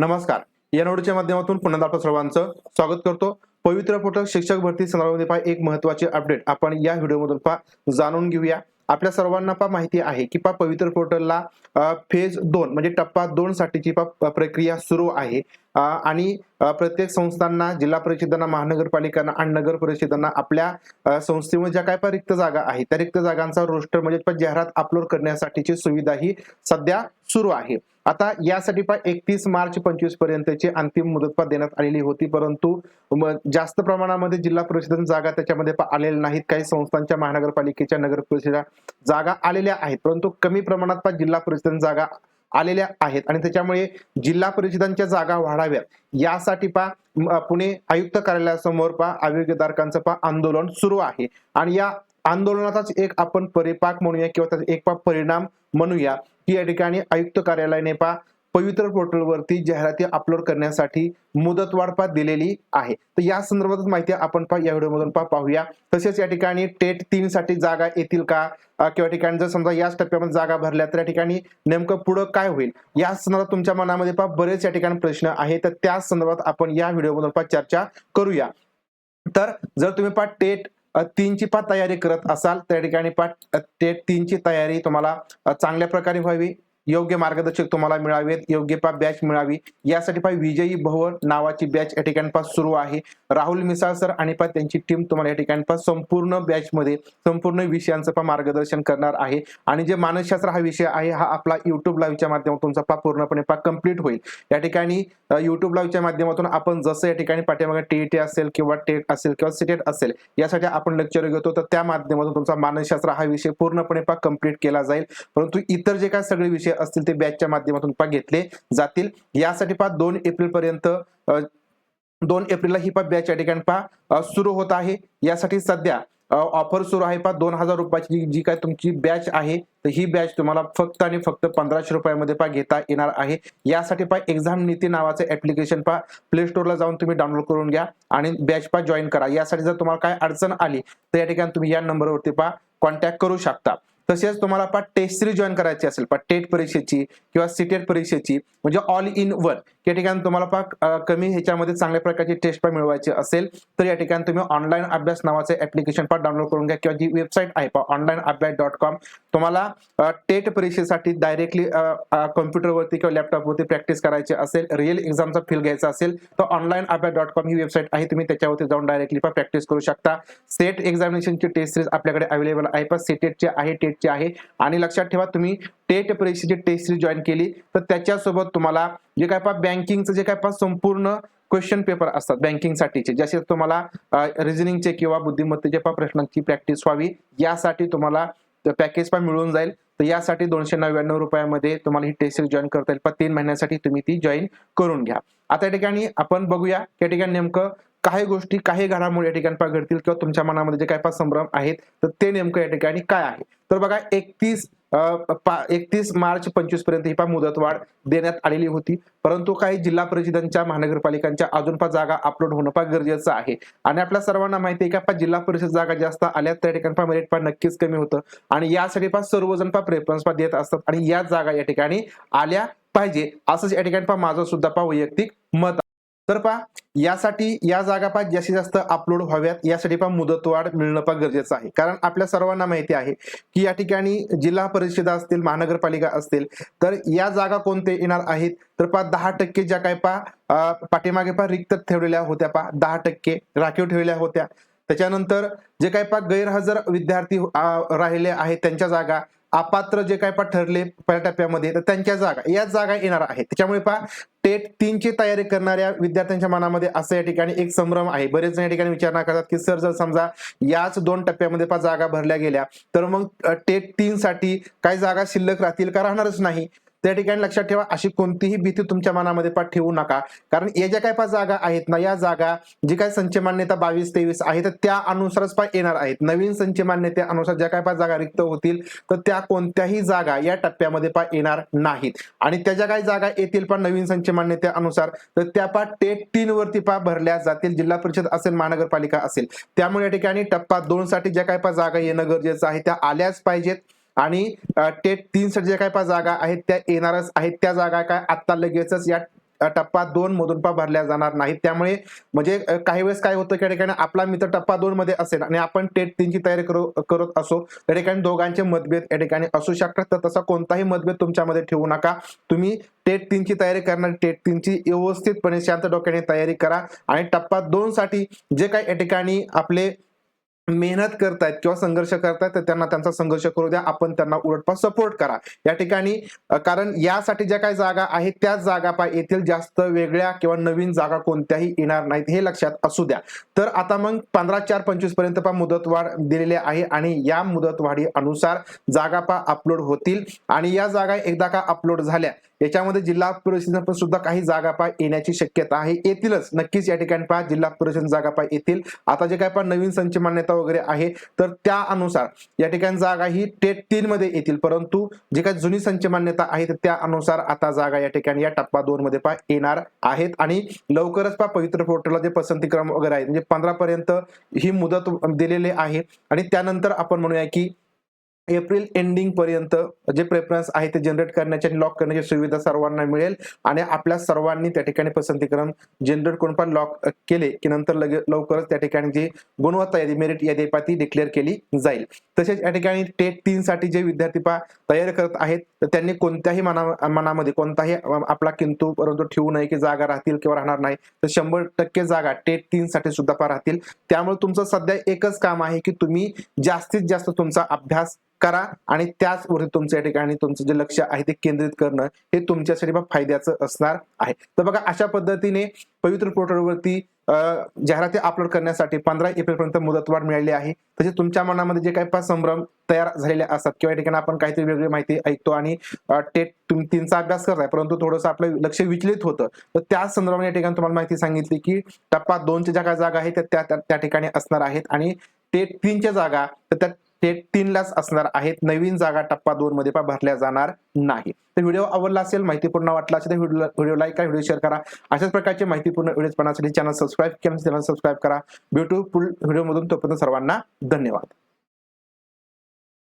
नमस्कार. या नोडच्या माध्यमातून पुन्हा आपलं सर्वांचं स्वागत करतो. पवित्र पोर्टल शिक्षक भरती संदर्भामध्ये पहा एक महत्त्वाचे अपडेट आपण या व्हिडिओमधून पहा जाणून घेऊया. आपल्या सर्वांना पहा माहिती आहे की पा पवित्र पोर्टलला फेज दोन म्हणजे टप्पा दोन साठीची पा प्रक्रिया सुरू आहे. आणि प्रत्येक संस्थांना जिल्हा परिषदांना महानगरपालिकांना आणि नगर परिषदांना आपल्या संस्थेमध्ये ज्या काय रिक्त जागा आहेत त्या रिक्त जागांचा रोस्टर म्हणजे जाहिरात अपलोड करण्यासाठीची सुविधा ही सध्या सुरू आहे. आता यासाठी पहा एकतीस मार्च पंचवीस पर्यंतची अंतिम मुदत देण्यात आलेली होती परंतु जास्त प्रमाणामध्ये जिल्हा परिषद जागा त्याच्यामध्ये पहा आलेल्या नाहीत. काही संस्थांच्या महानगरपालिकेच्या नगर परिषदा जागा आलेल्या आहेत परंतु कमी प्रमाणात पहा जिल्हा परिषद जागा आलेल्या आहेत. आणि त्याच्यामुळे जिल्हा परिषदांच्या जागा वाढाव्यात. यासाठी पहा पुणे आयुक्त कार्यालयासमोर पा आरोग्यधारकांचं पा आंदोलन सुरू आहे. आणि या आंदोलनाचाच एक आपण परिपाक म्हणूया किंवा त्याचा एक परिणाम म्हणूया. की या ठिकाणी आयुक्त कार्यालयाने पहा पवित्र पोर्टलवरती जाहिराती अपलोड करण्यासाठी मुदतवाढ पहा दिलेली आहे. तर या संदर्भात माहिती आपण पहा या व्हिडिओमधून पहा पाहूया. तसेच या ठिकाणी टेट तीन साठी जागा येतील का? किंवा ठिकाणी जर समजा याच टप्प्यामध्ये जागा भरल्या तर या ठिकाणी नेमकं पुढं काय होईल? या संदर्भात तुमच्या मनामध्ये पहा बरेच या ठिकाणी प्रश्न आहे तर त्या संदर्भात आपण या व्हिडिओमधून पहा चर्चा करूया. तर जर तुम्ही पहा टेट तीनची पा तयारी करत असाल त्या ठिकाणी पा ते तीनची तयारी तुम्हाला चांगल्या प्रकारे व्हावी. योग्य मार्गदर्शक तुम्हाला मिळावेत योग्य पा बॅच मिळावी. यासाठी पा विजयी भवन नावाची बॅच या ठिकाणपास सुरू आहे. राहुल मिसाळ सर आणि पा त्यांची टीम तुम्हाला या ठिकाणपास संपूर्ण बॅचमध्ये संपूर्ण विषयांचं पा मार्गदर्शन करणार आहे. आणि जे मानसशास्त्र हा विषय आहे हा आपला युट्यूब लाईव्हच्या माध्यमातून पा पूर्णपणे पा कंप्लीट होईल. या ठिकाणी युट्यूब लाईव्हच्या माध्यमातून आपण जसं या ठिकाणी पाठीमागे टीईटी असेल किंवा टेट असेल किंवा सिटेट असेल यासाठी आपण लेक्चर घेतो. तर त्या माध्यमातून तुमचा मानसशास्त्र हा विषय पूर्णपणे पा कंप्लीट केला जाईल. परंतु इतर जे काय सगळे विषय असतील ते बॅचच्या माध्यमातून पा घेतले जातील. यासाठी पहा दोन एप्रिल पर्यंत दोन एप्रिलला ही पा बॅच या ठिकाणी पहा सुरू होत आहे. यासाठी सध्या ऑफर सुरू आहे पा दोन हजार रुपयाची जी- जी काय तुमची बॅच आहे तर ही बॅच तुम्हाला फक्त आणि फक्त पंधराशे रुपयामध्ये पा घेता येणार आहे. यासाठी पा एक्झाम नीती नावाचं ऍप्लिकेशन पा प्ले स्टोअरला जाऊन तुम्ही डाउनलोड करून घ्या आणि बॅच पा जॉईन करा. यासाठी जर तुम्हाला काय अडचण आली तर या ठिकाणी तुम्ही या नंबरवरती पा कॉन्टॅक्ट करू शकता. तसेच तुम्हाला पा टेस्ट सिरीज जॉईन करायची असेल पा टेट परीक्षेची किंवा सीटेट परीक्षेची म्हणजे ऑल इन वन या ठिकाणी तुम्हाला पा कमी ह्याच्यामध्ये चांगल्या प्रकारची टेस्ट पा मिळवायची असेल तर या ठिकाणी तुम्ही ऑनलाईन अभ्यास नावाचं ऍप्लिकेशन पा डाउनलोड करून घ्या किंवा जी वेबसाईट आहे पा ऑनलाईन अभ्यास डॉट कॉम तुम्हाला टेट परीक्षेसाठी डायरेक्टली कॉम्प्युटरवरती किंवा लॅपटॉपवरती प्रॅक्टिस करायची असेल रिअल एक्झामचा फील घ्यायचा असेल तर ऑनलाईन अभ्यास डॉट कॉम ही वेबसाईट आहे तुम्ही त्याच्यावरती जाऊन डायरेक्टली पा प्रॅक्टिस करू शकता. सेट एक्झामिनेशनची टेस्ट सिरीज आपल्याकडे अवेलेबल आहे पण सेटेटची आहे टेटची आहे. आणि लक्षात ठेवा तुम्ही टेट परीक्षेची टेस्ट सिरीज जॉईन केली. तर त्याच्यासोबत तुम्हाला जे काय पा बँकिंगचं जे काय पा संपूर्ण क्वेश्चन पेपर असतात बँकिंगसाठीचे. जसे तुम्हाला रिझनिंगचे किंवा बुद्धिमत्तेचे पा प्रश्नांची प्रॅक्टिस व्हावी. यासाठी तुम्हाला पॅकेज पण मिळून जाईल. तर यासाठी दोनशे नव्याण्णव रुपयामध्ये तुम्हाला ही टेस्ट सिरीज जॉईन करता येईल. पण तीन महिन्यासाठी तुम्ही ती जॉईन करून घ्या. आता या ठिकाणी आपण बघूया या ठिकाणी नेमकं काही गोष्टी काही घडामोडी या ठिकाणी पा घडतील किंवा तुमच्या मनामध्ये जे काय पा संभ्रम आहेत तर ते नेमकं या ठिकाणी काय आहे? तर बघा एकतीस एकतीस मार्च पंचवीसपर्यंत ही पा मुदतवाढ देण्यात आलेली होती. परंतु काही जिल्हा परिषदांच्या महानगरपालिकांच्या अजून पा जागा अपलोड होणं पा गरजेचं आहे. आणि आपल्या सर्वांना माहिती आहे का पा जिल्हा परिषद जागा जास्त आल्या त्या ठिकाणी पा मेरिट पा नक्कीच कमी होतं. आणि यासाठी पा सर्वजण पा प्रेफरन्स पा देत असतात. आणि या जागा या ठिकाणी आल्या पाहिजे. असंच या ठिकाणी पा माझं सुद्धा पा वैयक्तिक मत तर पहा यासाठी या जागा पा जास्तीत जास्त अपलोड व्हाव्यात. यासाठी पहा मुदतवाढ मिळणं पा गरजेचं आहे. कारण आपल्या सर्वांना माहिती आहे की या ठिकाणी जिल्हा परिषदा असतील महानगरपालिका असतील तर या जागा कोणते येणार आहेत? तर पहा दहा टक्के ज्या काय पहा पाठीमागे पहा रिक्त ठेवलेल्या होत्या पहा दहा टक्के राखीव ठेवलेल्या होत्या. त्याच्यानंतर जे काय पा गैरहजर विद्यार्थी राहिले आहेत त्यांच्या जागा अपात्र जे काय पा ठरले पहिल्या टप्प्यामध्ये तर त्यांच्या जागा या जागा येणार आहेत. त्याच्यामुळे पहा टेट तीनची तयारी करणाऱ्या विद्यार्थ्यांच्या मनामध्ये असं या ठिकाणी एक संभ्रम आहे. बरेच जण या ठिकाणी विचारणा करतात की सर जर समजा याच दोन टप्प्यामध्ये पहा जागा भरल्या गेल्या तर मग टेट तीन साठी काही जागा शिल्लक राहतील का? राहणारच नाही. त्या ठिकाणी लक्षात ठेवा अशी कोणतीही भीती तुमच्या मनामध्ये पाठ ठेवू नका. कारण या ज्या काय पा जागा आहेत ना या जागा जी काय संच मान्यता बावीस तेवीस आहे तर त्या अनुसारच पा येणार आहेत. नवीन संच मान्यतेनुसार ज्या काय पा जागा रिक्त होतील तर त्या कोणत्याही जागा या टप्प्यामध्ये पा येणार नाहीत. आणि त्या ज्या काही जागा येतील पण नवीन संच मान्यतेनुसार तर त्या पा टेट तीन वरती पा भरल्या जातील. जिल्हा परिषद असेल महानगरपालिका असेल. त्यामुळे या ठिकाणी टप्पा दोन साठी ज्या काय पा जागा येणं गरजेचं आहे त्या आल्याच पाहिजेत. आणि टेट तीन साठी ज्या काय पा जागा आहेत त्या येणारच आहेत. त्या जागा काय आत्ता लगेचच या टप्पा दोन मधून पा भरल्या जाणार नाहीत. त्यामुळे म्हणजे काही वेळेस काय होतं त्या ठिकाणी आपला मित्र टप्पा दोन मध्ये असेल आणि आपण टेट तीनची तयारी करू करत असो त्या ठिकाणी दोघांचे मतभेद या ठिकाणी असू शकतात. तर तसा कोणताही मतभेद तुमच्यामध्ये ठेवू नका. तुम्ही टेट तीनची तयारी करणार टेट तीनची व्यवस्थितपणे शांत डोक्याने तयारी करा आणि टप्पा दोन साठी जे काही या ठिकाणी आपले मेहनत करतायत किंवा संघर्ष करतायत तर त्यांना त्यांचा संघर्ष करू द्या. आपण त्यांना उलटपा सपोर्ट करा. या ठिकाणी कारण यासाठी ज्या काही जागा आहेत त्याच जागा पा येथील जास्त वेगळ्या किंवा नवीन जागा कोणत्याही येणार नाहीत हे लक्षात असू द्या. तर आता मग पंधरा चार पंचवीसपर्यंत पा मुदतवाढ दिलेली आहे आणि या मुदतवाढी अनुसार जागा पा अपलोड होतील. आणि या जागा एकदा का अपलोड झाल्या याच्यामध्ये जिल्हा परिषदेनं पण सुद्धा काही जागा पाय येण्याची शक्यता आहे. येतीलच. नक्कीच या ठिकाणी पहा जिल्हा परिषद जागा पाय येतील. आता जे काय पहा नवीन संच मान्यता वगैरे आहे तर त्या अनुसार या ठिकाणी जागा ही टेट तीन मध्ये येतील. परंतु जे काही जुनी संच मान्यता आहे तर त्या अनुसार आता जागा या ठिकाणी या टप्पा दोन मध्ये पहा येणार आहेत. आणि लवकरच पहा पवित्र पोर्टलला जे पसंती क्रम वगैरे आहेत म्हणजे पंधरा पर्यंत ही मुदत दिलेली आहे. आणि त्यानंतर आपण म्हणूया की एप्रिल एंडिंग पर्यंत जे प्रेफरन्स आहे ते जनरेट करण्याची आणि लॉक करण्याची सुविधा सर्वांना मिळेल. आणि आपल्या सर्वांनी त्या ठिकाणी पसंतीकरण जनरेट करून पण लॉक केले की नंतर लगे लवकरच त्या ठिकाणी जी गुणवत्ता यादी मेरिट यादी पाती डिक्लेअर केली जाईल. तसेच या ठिकाणी टेट तीन साठी जे विद्यार्थी पा तयार करत आहेत तर त्यांनी कोणत्याही मना मनामध्ये कोणताही आपला किंतू परंतु ठेवू नये की जागा राहतील किंवा राहणार नाही तर शंभर टक्के जागा टेट तीन साठी सुद्धा पा राहतील. त्यामुळे तुमचं सध्या एकच काम आहे की तुम्ही जास्तीत जास्त तुमचा अभ्यास करा आणि त्याचवरती तुमच्या या ठिकाणी तुमचं जे लक्ष आहे ते केंद्रित करणं हे तुमच्यासाठी फायद्याचं असणार आहे. तर बघा अशा पद्धतीने पवित्र पोर्टलवरती जाहिराती अपलोड करण्यासाठी पंधरा एप्रिल पर्यंत मुदतवाढ मिळाली आहे. तसेच तुमच्या मनामध्ये जे काही पाच संभ्रम तयार झालेले असतात किंवा या ठिकाणी आपण काहीतरी वेगळी माहिती ऐकतो आणि टेट तुम्ही तीनचा अभ्यास करताय परंतु थोडंसं आपलं लक्ष विचलित होतं तर त्या संदर्भाने या ठिकाणी तुम्हाला माहिती सांगितली की टप्पा दोनच्या ज्या काही जागा आहेत त्या त्या- त्या ठिकाणी असणार आहेत आणि टेट तीनच्या जागा तर त्या ते तीनलाच असणार आहेत. नवीन जागा टप्पा दोन मध्ये पण भरल्या जाणार नाही. तर व्हिडिओ आवडला असेल माहितीपूर्ण वाटला असेल तर व्हिडिओ लाईक करा व्हिडिओ शेअर करा. अशाच प्रकारचे माहितीपूर्ण व्हिडिओ पाहण्यासाठी चॅनल सबस्क्राईब केला चॅनल सबस्क्राईब करा. भेटू फुल व्हिडिओमधून तोपर्यंत सर्वांना धन्यवाद.